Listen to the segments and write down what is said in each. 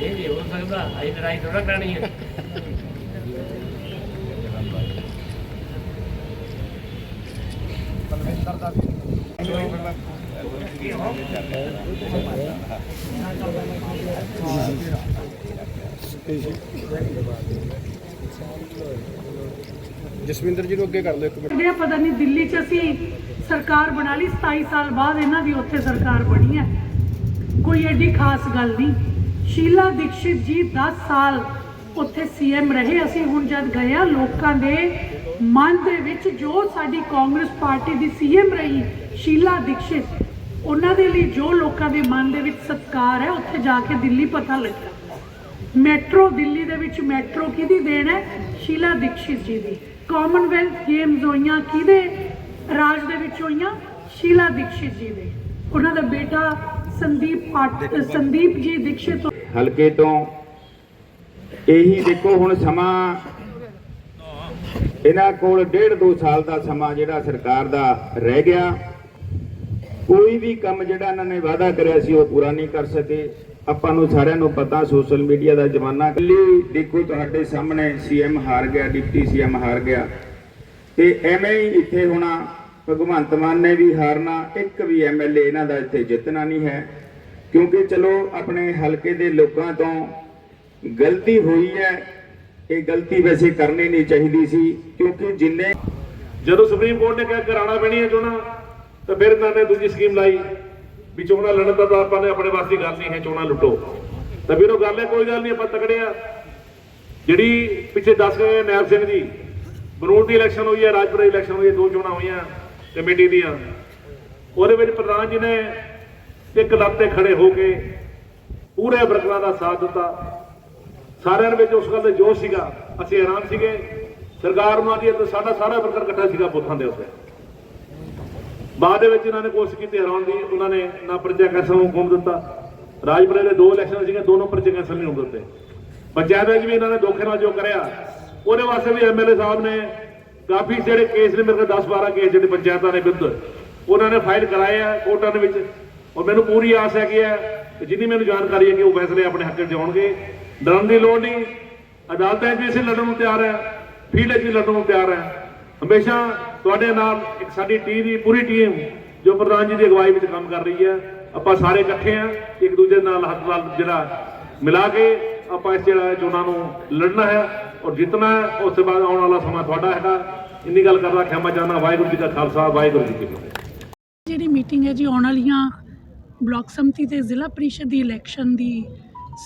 ਲੜਾਈ ਥੋੜਾ ਕਰਨੀ ਹੈ। ਜਸਵਿੰਦਰ ਜੀ ਨੂੰ ਅੱਗੇ ਕਰ ਲਓ ਇੱਕ ਮਿੰਟ। ਇਹ ਪਤਾ ਨਹੀਂ ਦਿੱਲੀ 'ਚ ਅਸੀਂ ਸਰਕਾਰ ਬਣਾ ਲਈ 27 ਸਾਲ ਬਾਅਦ ਇਹਨਾਂ ਦੀ ਉੱਥੇ ਸਰਕਾਰ ਬਣੀ ਹੈ। ਕੋਈ ਐਡੀ ਖਾਸ ਗੱਲ ਨਹੀਂ। ਸ਼ੀਲਾ ਦੀਕਸ਼ਿਤ ਜੀ 10 ਸਾਲ ਉੱਥੇ ਸੀਐਮ ਰਹੇ। ਅਸੀਂ ਹੁਣ ਜਦ ਗਏ ਆ ਲੋਕਾਂ ਦੇ ਮਨ ਦੇ ਵਿੱਚ ਜੋ ਸਾਡੀ ਕਾਂਗਰਸ ਪਾਰਟੀ ਦੀ ਸੀਐਮ ਰਹੀ ਸ਼ੀਲਾ ਦੀਕਸ਼ਿਤ ਉਹਨਾਂ ਦੇ ਲਈ ਜੋ ਲੋਕਾਂ ਦੇ ਮਨ ਦੇ ਵਿੱਚ ਸਤਿਕਾਰ ਹੈ ਉੱਥੇ ਜਾ ਕੇ ਦਿੱਲੀ ਪਤਾ ਲੱਗਾ। ਮੈਟਰੋ ਦਿੱਲੀ ਦੇ ਵਿੱਚ ਮੈਟਰੋ ਕਿਹਦੀ ਦੇਣ ਹੈ? ਸ਼ੀਲਾ ਦੀਕਸ਼ਿਤ ਜੀ ਦੀ। ਕਾਮਨਵੈਲਥ ਗੇਮਸ ਹੋਈਆਂ ਕਿਹਦੇ? ਰਾਜ ਦੇ ਵਿੱਚ ਹੋਈਆਂ ਸ਼ੀਲਾ ਦੀਕਸ਼ਿਤ ਜੀ ਦੇ। ਉਹਨਾਂ ਦਾ ਬੇਟਾ ਸੰਦੀਪ ਸੰਦੀਪ ਜੀ ਦੀਕਸ਼ਿਤ ਹਲਕੇ ਤੋਂ। ਇਹੀ ਦੇਖੋ ਹੁਣ ਸਮਾਂ। ਇਹਨਾਂ ਕੋਲ ਡੇਢ ਦੋ ਸਾਲ ਦਾ ਸਮਾਂ ਜਿਹੜਾ ਸਰਕਾਰ ਦਾ ਰਹਿ ਗਿਆ। ਕੋਈ ਵੀ ਕੰਮ ਜਿਹੜਾ ਇਹਨਾਂ ਨੇ ਵਾਅਦਾ ਕਰਿਆ ਸੀ ਉਹ ਪੂਰਾ ਨਹੀਂ ਕਰ ਸਕੇ। ਆਪਾਂ ਨੂੰ ਸਾਰਿਆਂ ਨੂੰ ਪਤਾ ਸੋਸ਼ਲ ਮੀਡੀਆ ਦਾ ਜ਼ਮਾਨਾ। ਕੱਲੀ ਦੇਖੋ ਤੁਹਾਡੇ ਸਾਹਮਣੇ ਸੀਐਮ ਹਾਰ ਗਿਆ, ਡਿਪਟੀ ਸੀਐਮ ਹਾਰ ਗਿਆ। ਤੇ ਐਵੇਂ ਹੀ ਇੱਥੇ ਹੋਣਾ। ਭਗਵੰਤ ਮਾਨ ਨੇ ਵੀ ਹਾਰਨਾ, ਇੱਕ ਵੀ ਐਮਐਲਏ ਇਹਨਾਂ ਦਾ ਇੱਥੇ ਜਿੱਤਣਾ ਨਹੀਂ ਹੈ। ਕਿਉਂਕਿ ਚਲੋ ਆਪਣੇ ਹਲਕੇ ਦੇ ਲੋਕਾਂ ਤੋਂ ਗਲਤੀ ਹੋਈ ਹੈ, ਇਹ ਗਲਤੀ ਵੈਸੇ ਕਰਨੀ ਨਹੀਂ ਚਾਹੀਦੀ ਸੀ, ਕਿਉਂਕਿ ਜਿੰਨੇ ਜਦੋਂ ਸੁਪਰੀਮ ਕੋਰਟ ਨੇ ਕਿਹਾ ਕਰਾਉਣਾ ਪੈਣੀ ਹੈ ਚੋਣਾਂ, ਤਾਂ ਫਿਰ ਇਹਨਾਂ ਨੇ ਦੂਜੀ ਸਕੀਮ ਲਾਈ ਵੀ ਚੋਣਾਂ ਲੜਨ ਦਾ ਤਾਂ ਆਪਾਂ ਨੇ ਆਪਣੇ ਵਾਸਤੇ ਗੱਲ ਨਹੀਂ ਹੈ, ਚੋਣਾਂ ਲੁੱਟੋ। ਤਾਂ ਫਿਰ ਉਹ ਗੱਲ ਹੈ, ਕੋਈ ਗੱਲ ਨਹੀਂ, ਆਪਾਂ ਤਕੜੇ ਆ ਜਿਹੜੀ ਪਿੱਛੇ ਦੱਸ ਗਏ ਨੈਬ ਸਿੰਘ ਜੀ ਬਰੂਦ ਦੀ ਇਲੈਕਸ਼ਨ ਹੋਈ ਹੈ, ਰਾਜਪੁਰਾ ਇਲੈਕਸ਼ਨ ਹੋਈ ਹੈ, ਦੋ ਚੋਣਾਂ ਹੋਈਆਂ ਕਮੇਟੀ ਦੀਆਂ। ਉਹਦੇ ਵਿੱਚ ਪ੍ਰਧਾਨ ਜੀ ਨੇ ਇੱਕ ਲੱਤ ਖੜੇ ਹੋ ਕੇ ਪੂਰੇ ਵਰਕਰਾਂ ਦਾ ਸਾਥ ਦਿੱਤਾ। ਸਾਰਿਆਂ ਦੇ ਵਿੱਚ ਉਸ ਗੱਲ ਦਾ ਜੋਸ਼ ਸੀਗਾ। ਅਸੀਂ ਹੈਰਾਨ ਸੀਗੇ। ਸਰਕਾਰ ਨੂੰ ਆਦੀ ਸਾਡਾ ਸਾਰਾ ਵਰਕਰ ਇਕੱਠਾ ਸੀਗਾ ਬੂਥਾਂ ਦੇ ਉੱਤੇ। ਬਾਅਦ ਦੇ ਵਿੱਚ ਇਹਨਾਂ ਨੇ ਕੋਸ਼ਿਸ਼ ਕੀਤੀ ਹਰਾਉਣ ਦੀ। ਉਹਨਾਂ ਨੇ ਨਾ ਪਰਚਾ ਕੈਂਸਲ ਨੂੰ ਹੁਕਮ ਦਿੱਤਾ। ਰਾਜਪੁਰੇ ਦੇ ਦੋ ਇਲੈਕਸ਼ਨ ਸੀਗੇ, ਦੋਨੋਂ ਪਰਚੇ ਕੈਂਸਲ ਨਹੀਂ ਹੋਣ ਦਿੱਤੇ। ਪੰਚਾਇਤ ਵਿੱਚ ਵੀ ਇਹਨਾਂ ਨੇ ਧੋਖੇ ਨਾਲ ਜੋ ਕਰਿਆ, ਉਹਦੇ ਵਾਸਤੇ ਵੀ ਐਮਐਲਏ ਸਾਹਿਬ ਨੇ ਕਾਫੀ ਜਿਹੜੇ ਕੇਸ ਨੇ ਮੇਰੇ ਕੋਲ 10 12 ਕੇਸ ਜਿਹੜੇ ਪੰਚਾਇਤਾਂ ਦੇ ਵਿਰੁੱਧ, ਉਹਨਾਂ ਨੇ ਫਾਈਲ ਕਰਾਏ ਆ ਕੋਰਟਾਂ ਦੇ ਵਿੱਚ। ਔਰ ਮੈਨੂੰ ਪੂਰੀ ਆਸ ਹੈਗੀ ਹੈ ਕਿ ਜਿੰਨੀ ਮੈਨੂੰ ਜਾਣਕਾਰੀ ਹੈ ਕਿ ਉਹ ਫੈਸਲੇ ਆਪਣੇ ਹੱਕ 'ਚ ਜਾਣਗੇ ਡਰਨ ਦੀ ਲੋੜ ਨਹੀਂ। ਅਦਾਲਤਾਂ 'ਚ ਵੀ ਅਸੀਂ ਲੜਨ ਨੂੰ ਤਿਆਰ ਹੈ। ਫੀਲਡ 'ਚ ਵੀ ਲੜਨ ਨੂੰ ਤਿਆਰ ਹੈ। ਹਮੇਸ਼ਾ ਤੁਹਾਡੇ ਨਾਲ ਇੱਕ ਸਾਡੀ ਟੀਮ ਦੀ ਪੂਰੀ ਟੀਮ ਜੋ ਪ੍ਰਧਾਨ ਜੀ ਦੀ ਅਗਵਾਈ ਵਿੱਚ ਕੰਮ ਕਰ ਰਹੀ ਹੈ, ਆਪਾਂ ਸਾਰੇ ਇਕੱਠੇ ਆ ਇੱਕ ਦੂਜੇ ਨਾਲ ਹੱਥ ਨਾਲ ਜਿਹੜਾ ਮਿਲਾ ਕੇ ਆਪਾਂ ਇਸ ਜਿਹੜਾ ਚੋਣਾਂ ਨੂੰ ਲੜਨਾ ਹੈ ਔਰ ਜਿੱਤਣਾ ਹੈ, ਉਸ ਤੋਂ ਬਾਅਦ ਆਉਣ ਵਾਲਾ ਸਮਾਂ ਤੁਹਾਡਾ ਹੈਗਾ। ਇੰਨੀ ਗੱਲ ਕਰਦਾ ਖਿਮਾ ਚਾਹਨਾ ਵਾਹਿਗੁਰੂ ਜੀ ਦਾ ਖਾਲਸਾ, ਵਾਹਿਗੁਰੂ ਜੀ ਕੀ ਫਤਿਹ। ਜਿਹੜੀ ਮੀਟਿੰਗ ਹੈ ਜੀ, ਆਉਣ ਵਾਲੀਆਂ ਬਲਾਕ ਸੰਮਤੀ ਤੇ ਜ਼ਿਲ੍ਹਾ ਪ੍ਰੀਸ਼ਦ ਦੀ ਇਲੈਕਸ਼ਨ ਦੀ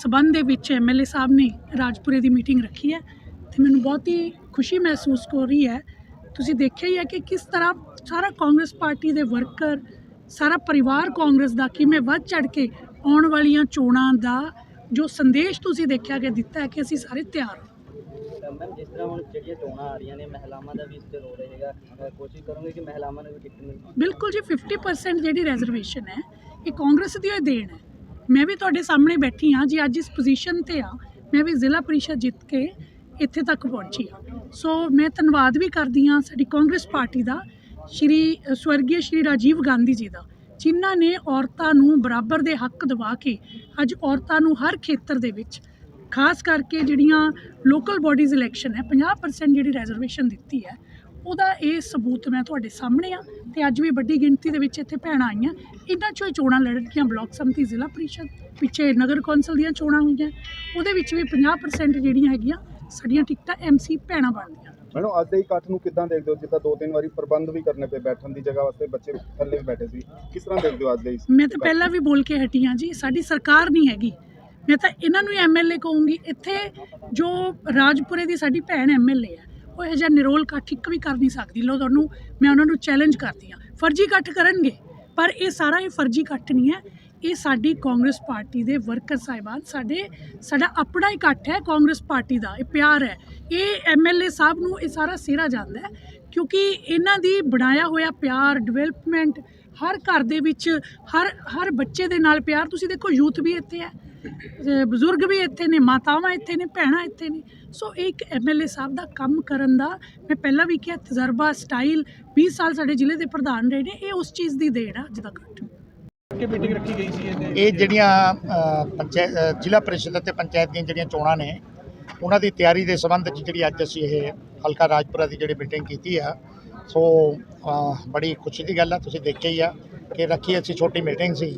ਸਬੰਧ ਦੇ ਵਿੱਚ ਐਮਐਲਏ ਸਾਹਿਬ ਨੇ ਰਾਜਪੁਰੇ ਦੀ ਮੀਟਿੰਗ ਰੱਖੀ ਹੈ ਤੇ ਮੈਨੂੰ ਬਹੁਤ ਹੀ ਖੁਸ਼ੀ ਮਹਿਸੂਸ ਹੋ ਰਹੀ ਹੈ। ਤੁਸੀਂ ਦੇਖਿਆ ਹੀ ਹੈ ਕਿ ਕਿਸ ਤਰ੍ਹਾਂ ਸਾਰਾ ਕਾਂਗਰਸ ਪਾਰਟੀ ਦੇ ਵਰਕਰ ਸਾਰਾ ਪਰਿਵਾਰ ਕਾਂਗਰਸ ਦਾ ਕਿਵੇਂ ਵੱਧ ਚੜ ਕੇ ਆਉਣ ਵਾਲੀਆਂ ਚੋਣਾਂ ਦਾ ਜੋ ਸੰਦੇਸ਼ ਤੁਸੀਂ ਦੇਖਿਆ ਕਿ ਦਿੱਤਾ ਹੈ ਕਿ ਅਸੀਂ ਸਾਰੇ ਤਿਆਰ ਹਾਂ। ਮੈਮ ਜਿਸ ਤਰ੍ਹਾਂ ਹੁਣ ਜਿਹੜੀਆਂ ਚੋਣਾਂ ਆ ਰਹੀਆਂ ਨੇ ਮਹਿਲਾਵਾਂ ਦਾ ਵੀ ਇਸ ਤੇ ਰੋਲ ਰਹੇਗਾ। ਅਹ ਕੋਸ਼ਿਸ਼ ਕਰੋਗੇ ਕਿ ਮਹਿਲਾਵਾਂ ਨੂੰ ਵੀ ਟਿਕਟ ਮਿਲੇ ਬਿਲਕੁਲ ਜੀ 50% ਜਿਹੜੀ ਰਿਜ਼ਰਵੇਸ਼ਨ ਹੈ ਇਹ ਕਾਂਗਰਸ ਦੀ ਇਹ ਦੇਣ ਹੈ। ਮੈਂ ਵੀ ਤੁਹਾਡੇ ਸਾਹਮਣੇ ਬੈਠੀ ਹਾਂ ਜੀ ਅੱਜ ਇਸ ਪੋਜੀਸ਼ਨ ਤੇ ਆ ਮੈਂ ਵੀ ਜ਼ਿਲ੍ਹਾ ਪ੍ਰੀਸ਼ਦ ਜਿੱਤ ਕੇ ਇੱਥੇ ਤੱਕ ਪਹੁੰਚੀ ਹਾਂ। ਸੋ ਮੈਂ ਧੰਨਵਾਦ ਵੀ ਕਰਦੀ ਹਾਂ ਸਾਡੀ ਕਾਂਗਰਸ ਪਾਰਟੀ ਦਾ ਸ਼੍ਰੀ ਅ, ਸਵਰਗੀ ਸ਼੍ਰੀ ਰਾਜੀਵ ਗਾਂਧੀ ਜੀ ਦਾ ਜਿਨ੍ਹਾਂ ਨੇ ਔਰਤਾਂ ਨੂੰ ਬਰਾਬਰ ਦੇ ਹੱਕ ਦਿਵਾ ਕੇ ਅੱਜ ਔਰਤਾਂ ਨੂੰ ਹਰ ਖੇਤਰ ਦੇ ਵਿੱਚ ਖਾਸ ਕਰਕੇ ਜਿਹੜੀਆਂ ਲੋਕਲ ਬਾਡੀਜ਼ ਇਲੈਕਸ਼ਨ ਹੈ 50% ਜਿਹੜੀ ਰਿਜ਼ਰਵੇਸ਼ਨ ਦਿੱਤੀ ਹੈ ਉਹਦਾ ਇਹ ਸਬੂਤ ਮੈਂ ਤੁਹਾਡੇ ਸਾਹਮਣੇ ਆ ਤੇ ਅੱਜ ਵੀ ਵੱਡੀ ਗਿਣਤੀ ਦੇ ਵਿੱਚ ਇੱਥੇ ਭੈਣਾਂ ਆਈਆਂ। ਇਹਨਾਂ ਚੋਂ ਚੋਣਾਂ ਲੜਨਗੀਆਂ ਬਲਾਕ ਸੰਮਤੀ ਜ਼ਿਲ੍ਹਾ ਪ੍ਰੀਸ਼ਦ। ਪਿੱਛੇ ਨਗਰ ਕੌਂਸਲ ਦੀਆਂ ਚੋਣਾਂ ਹੋਈਆਂ। ਉਹਦੇ ਵਿੱਚ ਵੀ 50% ਜਿਹੜੀਆਂ ਹੈਗੀਆਂ ਸਾਡੀਆਂ ਟਿਕਟਾਂ ਐਮਸੀ ਭੈਣਾਂ ਬਣਦੀਆਂ। ਮੈਡਮ ਅੱਜ ਦੇ ਇਕੱਠ ਨੂੰ ਕਿੱਦਾਂ ਦੇਖਦੇ ਹੋ? ਜਿੱਦਾਂ ਦੋ ਤਿੰਨ ਵਾਰੀ ਪ੍ਰਬੰਧ ਵੀ ਕਰਨੇ ਪਏ ਬੈਠਣ ਦੀ ਜਗ੍ਹਾ ਵਾਸਤੇ ਬੱਚੇ ਥੱਲੇ ਵੀ ਬੈਠੇ ਸੀ। ਕਿਸ ਤਰ੍ਹਾਂ ਦੇਖਦੇ ਹੋ ਅੱਜ ਦੇ ਮੈਂ ਤਾਂ ਪਹਿਲਾਂ ਵੀ ਬੋਲ ਕੇ ਹਟੀ ਹਾਂ ਜੀ ਸਾਡੀ ਸਰਕਾਰ ਨਹੀਂ ਹੈਗੀ। ਮੈਂ ਤਾਂ ਇਹਨਾਂ ਨੂੰ ਐਮਐਲਏ ਕਹੂੰਗੀ ਇੱਥੇ ਜੋ ਰਾਜਪੁਰੇ ਦੀ ਸਾਡੀ ਭੈਣ ਐਮਐਲਏ ਹੈ ਉਹ ਇਹ ਜਿਹਾ ਨਿਰੋਲ ਇਕੱਠ ਇੱਕ ਵੀ ਕਰ ਨਹੀਂ ਸਕਦੀ। ਲੋ ਤੁਹਾਨੂੰ ਮੈਂ ਉਹਨਾਂ ਨੂੰ ਚੈਲੰਜ ਕਰਦੀ ਹਾਂ। ਫਰਜ਼ੀ ਇਕੱਠ ਕਰਨਗੇ, ਪਰ ਇਹ ਸਾਰਾ ਇਹ ਫਰਜ਼ੀ ਇਕੱਠ ਨਹੀਂ ਹੈ। ਇਹ ਸਾਡੀ ਕਾਂਗਰਸ ਪਾਰਟੀ ਦੇ ਵਰਕਰ ਸਾਹਿਬਾਨ, ਸਾਡੇ, ਸਾਡਾ ਆਪਣਾ ਇਕੱਠ ਹੈ ਕਾਂਗਰਸ ਪਾਰਟੀ ਦਾ, ਇਹ ਪਿਆਰ ਹੈ। ਇਹ ਐਮਐਲਏ ਸਾਹਿਬ ਨੂੰ ਇਹ ਸਾਰਾ ਸਿਹਰਾ ਜਾਂਦਾ ਹੈ, ਕਿਉਂਕਿ ਇਹਨਾਂ ਦੀ ਬਣਾਇਆ ਹੋਇਆ ਪਿਆਰ ਡਿਵੈਲਪਮੈਂਟ ਹਰ ਘਰ ਦੇ ਵਿੱਚ, ਹਰ ਹਰ ਬੱਚੇ ਦੇ ਨਾਲ ਪਿਆਰ। ਤੁਸੀਂ ਦੇਖੋ ਯੂਥ ਵੀ ਇੱਥੇ ਹੈ। ਬਜ਼ੁਰਗ ਵੀ ਇੱਥੇ ਨੇ ਮਾਤਾਵਾਂ ਇੱਥੇ ਨੇ ਭੈਣਾਂ ਇੱਥੇ ਨੇ। ਸੋ ਇਹ ਇੱਕ ਐਮਐਲਏ ਸਾਹਿਬ ਦਾ ਕੰਮ ਕਰਨ ਦਾ ਮੈਂ ਪਹਿਲਾਂ ਵੀ ਕਿਹਾ ਤਜਰਬਾ ਸਟਾਈਲ 20 ਸਾਲ ਸਾਡੇ ਜ਼ਿਲ੍ਹੇ ਦੇ ਪ੍ਰਧਾਨ ਰਹੇ ਨੇ ਇਹ ਉਸ ਚੀਜ਼ ਦੀ ਦੇਣ ਆ ਅੱਜ ਦਾ ਇਕੱਠ ਕਿ ਮੀਟਿੰਗ ਰੱਖੀ ਗਈ ਸੀ ਇਹ ਜਿਹੜੀਆਂ ਪੰਚਾਇਤ ਜ਼ਿਲ੍ਹਾ ਪਰਿਸ਼ਦ ਅਤੇ ਪੰਚਾਇਤ ਦੀਆਂ ਜਿਹੜੀਆਂ ਚੋਣਾਂ ਨੇ ਉਹਨਾਂ ਦੀ ਤਿਆਰੀ ਦੇ ਸੰਬੰਧ 'ਚ ਜਿਹੜੀ ਅੱਜ ਅਸੀਂ ਇਹ ਹਲਕਾ ਰਾਜਪੁਰਾ ਦੀ ਜਿਹੜੀ ਮੀਟਿੰਗ ਕੀਤੀ ਆ ਸੋ ਬੜੀ ਖੁਸ਼ੀ ਦੀ ਗੱਲ ਆ ਤੁਸੀਂ ਦੇਖਿਆ ਹੀ ਆ ਕਿ ਰੱਖੀ ਅਸੀਂ ਛੋਟੀ ਮੀਟਿੰਗ ਸੀ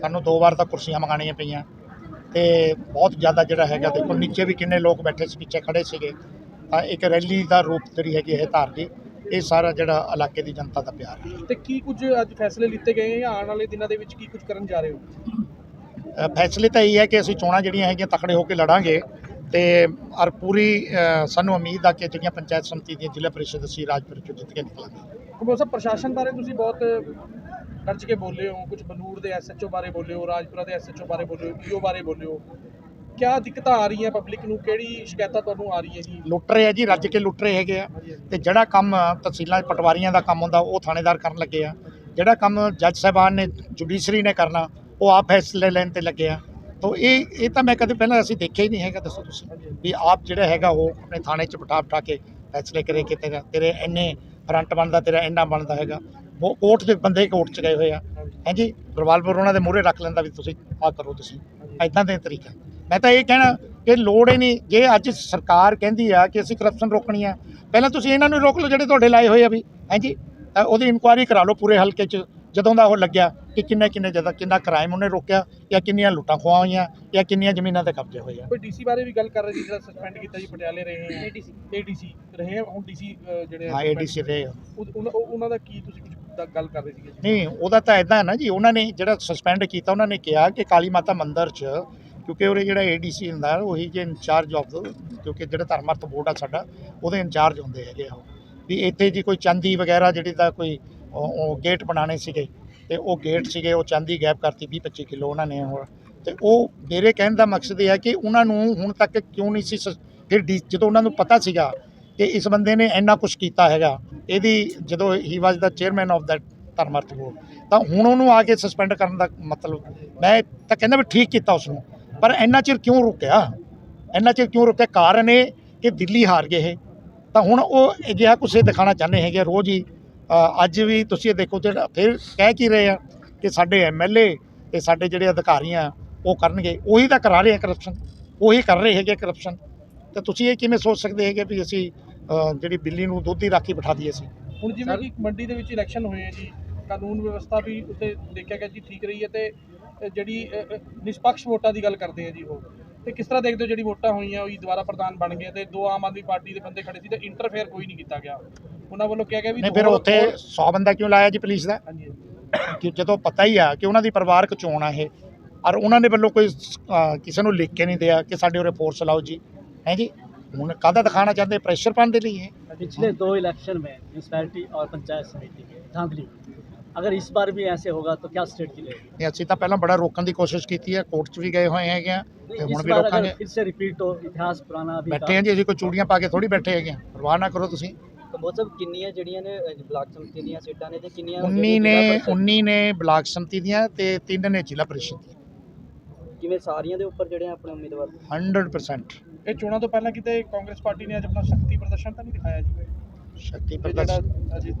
ਸਾਨੂੰ ਦੋ ਵਾਰ ਤਾਂ ਕੁਰਸੀਆਂ ਮੰਗਾਣੀਆਂ ਪਈਆਂ। ਤੇ ਬਹੁਤ ਜ਼ਿਆਦਾ ਜਿਹੜਾ ਹੈਗਾ ਦੇਖੋ ਨੀਚੇ ਵੀ ਕਿੰਨੇ ਲੋਕ ਬੈਠੇ ਸੀ ਪਿੱਛੇ ਖੜੇ ਸੀਗੇ। ਤਾਂ ਇੱਕ ਰੈਲੀ ਦਾ ਰੂਪ ਜਿਹੜੀ ਹੈਗੀ ਇਹ ਧਾਰ ਗਈ ਇਹ ਸਾਰਾ ਜਿਹੜਾ ਇਲਾਕੇ ਦੀ ਜਨਤਾ ਦਾ ਪਿਆਰ ਹੈ। ਤੇ ਕੀ ਕੁਝ ਅੱਜ ਫੈਸਲੇ ਲਿੱਤੇ ਗਏ ਜਾਂ ਆਉਣ ਵਾਲੇ ਦਿਨਾਂ ਦੇ ਵਿੱਚ ਕੀ ਕੁਝ ਕਰਨ ਜਾ ਰਹੇ ਹੋ? ਫੈਸਲੇ ਤਾਂ ਇਹ ਹੈ ਕਿ ਅਸੀਂ ਚੋਣਾਂ ਜਿਹੜੀਆਂ ਹੈਗੀਆਂ ਤਕੜੇ ਹੋ ਕੇ ਲੜਾਂਗੇ ਤੇ ਔਰ ਪੂਰੀ ਸਾਨੂੰ ਉਮੀਦ ਆ ਕਿ ਜਿਹੜੀਆਂ ਪੰਚਾਇਤ ਸਮਿਤੀ ਦੀਆਂ ਜ਼ਿਲ੍ਹਾ ਪਰਿਸ਼ਦ ਅਸੀਂ ਰਾਜਪੁਰ ਚੋਂ ਜਿੱਤ ਕੇ ਨਿਕਲਾਂਗੇ। ਕਮੋ ਸਾਹਿਬ ਪ੍ਰਸ਼ਾਸਨ ਬਾਰੇ ਤੁਸੀਂ ਬਹੁਤ ਖਰਚ ਕੇ ਬੋਲੇ ਹੋ ਕੁਝ ਬਨੂੜ ਦੇ ਐਸਐਚਓ ਬਾਰੇ ਬੋਲੇ ਹੋ ਰਾਜਪੁਰਾ ਦੇ ਐਸਐਚਓ ਬਾਰੇ ਬੋਲੇ ਹੋ ਈਓ ਬਾਰੇ ਬੋਲੇ ਹੋ ਕਿਆ ਦਿੱਕਤਾਂ ਆ ਰਹੀਆਂ ਪਬਲਿਕ ਨੂੰ ਕਿਹੜੀ ਸ਼ਿਕਾਇਤਾਂ ਤੁਹਾਨੂੰ ਆ ਰਹੀਆਂ ਜੀ? ਲੁੱਟ ਰਹੇ ਆ ਜੀ ਰੱਜ ਕੇ ਲੁੱਟ ਰਹੇ ਹੈਗੇ ਆ। ਤੇ ਜਿਹੜਾ ਕੰਮ ਤਹਿਸੀਲਾਂ ਪਟਵਾਰੀਆਂ ਦਾ ਕੰਮ ਹੁੰਦਾ ਉਹ ਥਾਣੇਦਾਰ ਕਰਨ ਲੱਗੇ ਆ। ਜਿਹੜਾ ਕੰਮ ਜੱਜ ਸਾਹਿਬਾਨ ਨੇ ਜੁਡੀਸ਼ਰੀ ਨੇ ਕਰਨਾ ਉਹ ਆਪ ਫੈਸਲੇ ਲੈਣ ਤੇ ਲੱਗੇ ਆ। ਤਾਂ ਇਹ ਇਹ ਤਾਂ ਮੈਂ ਕਦੇ ਪਹਿਲਾਂ ਅਸੀਂ ਦੇਖਿਆ ਹੀ ਨਹੀਂ ਹੈਗਾ ਦੱਸੋ ਤੁਸੀਂ? ਵੀ ਆਪ ਜਿਹੜਾ ਹੈਗਾ ਉਹ ਆਪਣੇ ਥਾਣੇ 'ਚ ਬਿਠਾ ਬਿਠਾ ਕੇ ਫੈਸਲੇ ਕਰੇ ਕਿ ਤੇਰਾ ਤੇਰੇ ਇੰਨੇ ਫਰੰਟ ਬਣਦਾ ਤੇਰਾ ਇੰਨਾ ਬਣਦਾ ਹੈਗਾ। ਉਹ ਕੋਰਟ ਦੇ ਬੰਦੇ ਕੋਰਟ 'ਚ ਗਏ ਹੋਏ ਆ। ਹਾਂਜੀ। ਰਿਵਾਲਵਰ ਉਹਨਾਂ ਦੇ ਮੂਹਰੇ ਰੱਖ ਲੈਂਦਾ ਵੀ ਤੁਸੀਂ ਆਹ ਕਰੋ ਤੁਸੀਂ। ਐਦਾਂ ਦੇ ਤਰੀਕਾ ਮੈਂ ਤਾਂ ਇਹ ਕਹਿਣਾ ਕਿ ਲੋੜ ਹੀ ਨਹੀਂ ਜੇ ਅੱਜ ਸਰਕਾਰ ਕਹਿੰਦੀ ਆ ਕਿ ਅਸੀਂ ਕਰਪਸ਼ਨ ਰੋਕਣੀ ਆ ਪਹਿਲਾਂ ਤੁਸੀਂ ਇਹਨਾਂ ਨੂੰ ਰੋਕ ਲਓ ਜਿਹੜੇ ਤੁਹਾਡੇ ਲਾਏ ਹੋਏ ਆ ਵੀ। ਹਾਂਜੀ ਤਾਂ ਉਹਦੀ ਇਨਕੁਆਇਰੀ ਕਰਾ ਲਓ ਪੂਰੇ ਹਲਕੇ 'ਚ ਜਦੋਂ ਦਾ ਉਹ ਲੱਗਿਆ ਕਿ ਕਿੰਨੇ ਕਿੰਨੇ ਜ਼ਿਆਦਾ ਕਿੰਨਾ ਕ੍ਰਾਈਮ ਉਹਨੇ ਰੋਕਿਆ ਜਾਂ ਕਿੰਨੀਆਂ ਲੁੱਟਾਂ ਖੋਹਾਂ ਹੋਈਆਂ ਜਾਂ ਕਿੰਨੀਆਂ ਜ਼ਮੀਨਾਂ ਤੇ ਕਬਜ਼ੇ ਹੋਏ ਆ। ਕੋਈ ਡੀਸੀ ਬਾਰੇ ਵੀ ਗੱਲ ਕਰ ਰਹੇ ਸੀ ਜਿਹੜਾ ਸਸਪੈਂਡ ਕੀਤਾ ਜੀ ਪਟਿਆਲੇ ਰਹੇ ਹੈ ਏਡੀਸੀ ਏਡੀਸੀ ਰਹੇ ਹੁਣ ਡੀਸੀ ਜਿਹੜੇ ਹਾਂ ਏਡੀਸੀ ਰਹੇ ਉਹਨਾਂ ਦਾ ਕੀ ਤੁਸੀਂ ਕੁਝ ਦਾ ਗੱਲ ਕਰ ਰਹੇ ਸੀਗੇ ਨਹੀਂ, ਉਹਦਾ ਤਾਂ ਇਦਾਂ ਨਾ ਜੀ, ਉਹਨਾਂ ਨੇ ਜਿਹੜਾ ਸਸਪੈਂਡ ਕੀਤਾ, ਉਹਨਾਂ ਨੇ ਕਿਹਾ ਕਿ ਕਾਲੀ ਮਾਤਾ ਮੰਦਿਰ 'ਚ, ਕਿਉਂਕਿ ਉਹਦੇ ਜਿਹੜਾ ਏਡੀਸੀ ਹੁੰਦਾ ਉਹੀ ਜੇ ਇੰਚਾਰਜ ਆਫ ਕਿਉਂਕਿ ਜਿਹੜਾ ਧਰਮਰਥ ਬੋਰਡ ਆ ਸਾਡਾ, ਉਹਦੇ ਇੰਚਾਰਜ ਹੁੰਦੇ ਹੈਗੇ ਆ ਉਹ। ਵੀ ਇੱਥੇ ਜੀ ਕੋਈ ਚਾਂਦੀ ਵਗੈਰਾ ਜਿਹੜੀ ਦਾ ਕੋਈ, ਉਹ ਗੇਟ ਬਣਾਉਣੇ ਸੀਗੇ, ਤੇ ਉਹ ਗੇਟ ਸੀਗੇ, ਉਹ ਚਾਂਦੀ ਗੈਪ ਕਰਤੀ 20 25 ਕਿਲੋ ਉਹਨਾਂ ਨੇ ਹੋਰ। ਤੇ ਉਹ ਮੇਰੇ ਕਹਿਣ ਦਾ ਮਕਸਦ ਇਹ ਹੈ ਕਿ ਉਹਨਾਂ ਨੂੰ ਹੁਣ ਤੱਕ ਕਿਉਂ ਨਹੀਂ ਸੀ ਸ- ਫਿਰ ਡੀ- ਜਦੋਂ ਉਹਨਾਂ ਨੂੰ ਪਤਾ ਸੀਗਾ ਕਿ ਇਸ ਬੰਦੇ ਨੇ ਇੰਨਾ ਕੁਝ ਕੀਤਾ ਹੈਗਾ, ਇਹਦੀ ਜਦੋਂ ਹੀ ਵਾਜ਼ ਦਾ ਚੇਅਰਮੈਨ ਆਫ ਦੈਟ ਧਰਮਰਥ ਬੋਰਡ ਤਾਂ ਹੁਣ ਉਹਨੂੰ ਆ ਕੇ ਸਸਪੈਂਡ ਕਰਨ ਦਾ ਮਤਲਬ, ਮੈਂ ਤਾਂ ਕਹਿੰਦਾ ਵੀ ਠੀਕ ਕੀਤਾ ਉਸ ਨੂੰ ਪਰ ਇੰਨਾ ਚਿਰ ਕਿਉਂ ਰੁਕਿਆ? ਇੰਨਾ ਚਿਰ ਕਿਉਂ ਰੁਕਿਆ? ਕਾਰਨ ਇਹ ਕਿ ਦਿੱਲੀ ਹਾਰ ਗਏ ਇਹ। ਤਾਂ ਹੁਣ ਉਹ ਅਜਿਹਾ ਕੁਛ ਇਹ ਦਿਖਾਣਾ ਚਾਹੁੰਦੇ ਹੈਗੇ ਰੋਜ਼ ਹੀ ਅੱਜ ਵੀ ਤੁਸੀਂ ਇਹ ਦੇਖੋ ਜਿਹੜਾ ਫਿਰ ਕਹਿ ਕੀ ਰਹੇ ਆ ਕਿ ਸਾਡੇ ਐਮਐਲਏ ਤੇ ਸਾਡੇ ਜਿਹੜੇ ਅਧਿਕਾਰੀ ਆ ਉਹ ਕਰਨਗੇ, ਉਹੀ ਤਾਂ ਕਰਾ ਰਹੇ ਆ ਕਰਪਸ਼ਨ ਉਹੀ ਕਰ ਰਹੇ ਹੈਗੇ ਕਰਪਸ਼ਨ ਤਾਂ ਤੁਸੀਂ ਇਹ ਕਿਵੇਂ ਸੋਚ ਸਕਦੇ ਹੈਗੇ ਵੀ ਅਸੀਂ ਜਿਹੜੀ ਬਿੱਲੀ ਨੂੰ ਦੁੱਧ ਹੀ ਰਾਖੀ ਬਿਠਾ ਦਈਏ ਅਸੀਂ। ਹੁਣ ਜਿਵੇਂ ਕਿ ਮੰਡੀ ਦੇ ਵਿੱਚ ਇਲੈਕਸ਼ਨ ਹੋਏ ਆ ਜੀ ਕਾਨੂੰਨ ਵਿਵਸਥਾ ਵੀ ਉੱਤੇ ਦੇਖਿਆ ਗਿਆ ਜੀ ਠੀਕ ਰਹੀ ਹੈ ਤੇ ਜਿਹੜੀ ਨਿਸ਼ਪਕਸ਼ ਵੋਟਾਂ ਦੀ ਗੱਲ ਕਰਦੇ ਆ ਜੀ ਉਹ। ਤੇ ਕਿਸ ਤਰ੍ਹਾਂ ਦੇਖਦੇ ਹੋ ਜਿਹੜੀ ਵੋਟਾਂ ਹੋਈਆਂ ਉਹ ਦੁਬਾਰਾ ਪ੍ਰਧਾਨ ਬਣ ਗਏ ਤੇ ਦੋ ਆਮ ਆਦਮੀ ਪਾਰਟੀ ਦੇ ਬੰਦੇ ਖੜੇ ਸੀ ਤੇ ਇੰਟਰਫੇਅਰ ਕੋਈ ਨਹੀਂ ਕੀਤਾ ਗਿਆ। ਉਹਨਾਂ ਵੱਲੋਂ ਕਿਹਾ ਗਿਆ ਵੀ ਨਹੀਂ ਫਿਰ ਦੋ- ਉੱਥੇ 100 ਬੰਦਾ ਕਿਉਂ ਲਾਇਆ ਜੀ ਪੁਲਿਸ ਦਾ? ਕਿ ਜਦੋਂ ਪਤਾ ਹੀ ਆ ਕਿ ਉਹਨਾਂ ਦੀ ਪਰਿਵਾਰਕ ਚੋਣ ਆ ਇਹ ਔਰ ਉਹਨਾਂ ਦੇ ਵੱਲੋਂ ਕੋਈ ਕਿਸੇ ਨੂੰ ਲਿਖ ਕੇ ਨਹੀਂ ਦਿਆ ਕਿ ਸਾਡੇ ਉਰੇ ਫੋਰਸ ਲਾਓ ਜੀ। ਹੈ ਜੀ? ਹੁਣ ਕਾਹਦਾ ਦਿਖਾਣਾ ਚਾਹੁੰਦੇ ਪ੍ਰੈਸ਼ਰ ਪਾਉਣ ਦੇ ਲਈ ਹੈ पिछले दो इलेक्शन में म्यूनसिपैलिटी और पंचायत समिति के धांधली अगर इस बार भी ऐसे होगा तो क्या स्टेट की रहेगी ਤੇ ਅਸੀਂ ਤਾਂ ਪਹਿਲਾਂ ਬੜਾ ਰੋਕਣ ਦੀ ਕੋਸ਼ਿਸ਼ ਕੀਤੀ ਹੈ ਕੋਰਟ 'ਚ ਵੀ ਗਏ ਹੋਏ ਹੈਗੇ ਆ ਤੇ नहीं, ਹੁਣ इस ਵੀ बार ਰੋਕਾਂਗੇ अगर फिर से रिपीट हो इतिहास पुराना अभी ਬੈਠੇ ਹਾਂ ਜੀ ਅਸੀਂ ਕੋਈ ਚੂੜੀਆਂ ਪਾ ਕੇ ਥੋੜੀ ਬੈਠੇ ਹੈਗੇ ਆ ਪਰਵਾਹ ਨਾ ਕਰੋ ਤੁਸੀਂ ਕੰਬੋਜ ਸਾਹਿਬ ਕਿੰਨੀਆਂ ਜਿਹੜੀਆਂ ਨੇ ਅ, ਬਲਾਕ ਸਮਿਤੀ ਦੀਆਂ ਸੀਟਾਂ ਨੇ ਤੇ ਕਿੰਨੀਆਂ 19 ਜਿਹੜੀਆਂ ਨੇ ਜ਼ਿਲ੍ਹਾ ਪਰਿਸ਼ਦ- 19 ਨੇ ਬਲਾਕ ਸੰਮਤੀ ਦੀਆਂ ਤੇ 3 ਨੇ ਜ਼ਿਲ੍ਹਾ ਪਰਿਸ਼ਦ ਦੀਆਂ ਕਿਵੇਂ ਸਾਰੀਆਂ ਦੇ ਉੱਪਰ ਜਿਹੜੇ ਆਪਣੇ ਉਮੀਦਵਾਰ? 100% ਇਹ ਚੋਣਾਂ ਤੋਂ ਪਹਿਲਾਂ ਕਿਤੇ ਕਾਂਗਰਸ ਪਾਰਟੀ ਨੇ ਅੱਜ ਆਪਣਾ ਸ਼ਕਤੀ ਪ੍ਰਦਰਸ਼ਨ ਤਾਂ ਨਹੀਂ ਦਿਖਾਇਆ ਜੀ? ਸ਼ਕਤੀ ਪ੍ਰਦਰਸ਼ਨ?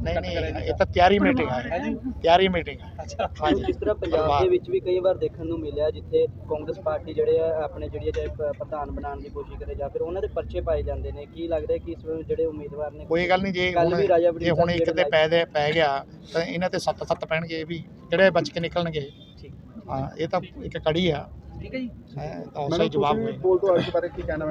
ਨਹੀਂ ਨਹੀਂ ਇਹ ਤਾਂ ਤਿਆਰੀ ਮੀਟਿੰਗ ਹੈ ਜੀ ਤਿਆਰੀ ਮੀਟਿੰਗ ਹੈ ਅੱਛਾ। ਜਿਸ ਤਰ੍ਹਾਂ ਪੰਜਾਬ ਦੇ ਵਿੱਚ ਵੀ ਕਈ ਵਾਰ ਦੇਖਣ ਨੂੰ ਮਿਲਿਆ ਜਿੱਥੇ ਕਾਂਗਰਸ ਪਾਰਟੀ ਜਿਹੜੇ ਆ ਆਪਣੇ ਜਿਹੜੀ ਹੈ ਪ- ਪ੍ਰਧਾਨ ਬਣਾਉਣ ਦੀ ਕੋਸ਼ਿਸ਼ ਕਰੇ ਜਾਂ ਫਿਰ ਉਹਨਾਂ ਦੇ ਪਰਚੇ ਪਾਏ ਜਾਂਦੇ ਨੇ ਕੀ ਲੱਗਦਾ ਹੈ ਕਿ ਇਸ ਵੇਲੇ ਜਿਹੜੇ ਉਮੀਦਵਾਰ ਨੇ ਕੋਈ ਗੱਲ ਨਹੀਂ ਜੇ ਹੁਣ ਹੁਣ ਇੱਕ ਤੇ ਪੈ ਦੇ ਪੈ ਗਿਆ ਤਾਂ ਇਹਨਾਂ ਤੇ ਸੱਤ ਸੱਤ ਪੈਣਗੇ ਇਹ ਵੀ ਜਿਹੜੇ ਬਚ ਕੇ ਨਿਕਲਣਗੇ। ਠੀਕ। ਹਾਂ ਇਹ ਤਾਂ ਇੱਕ ਕੜੀ ਆ। ਠੀਕ ਹੈ ਜੀ? ਹੈ ਤਾਂ ਉਸੇ ਮੈਨੂੰ ਜਵਾਬ ਬੋਲ ਤੋਂ ਅੱਜ ਬਾਰੇ ਕੀ ਕਹਿਣਾ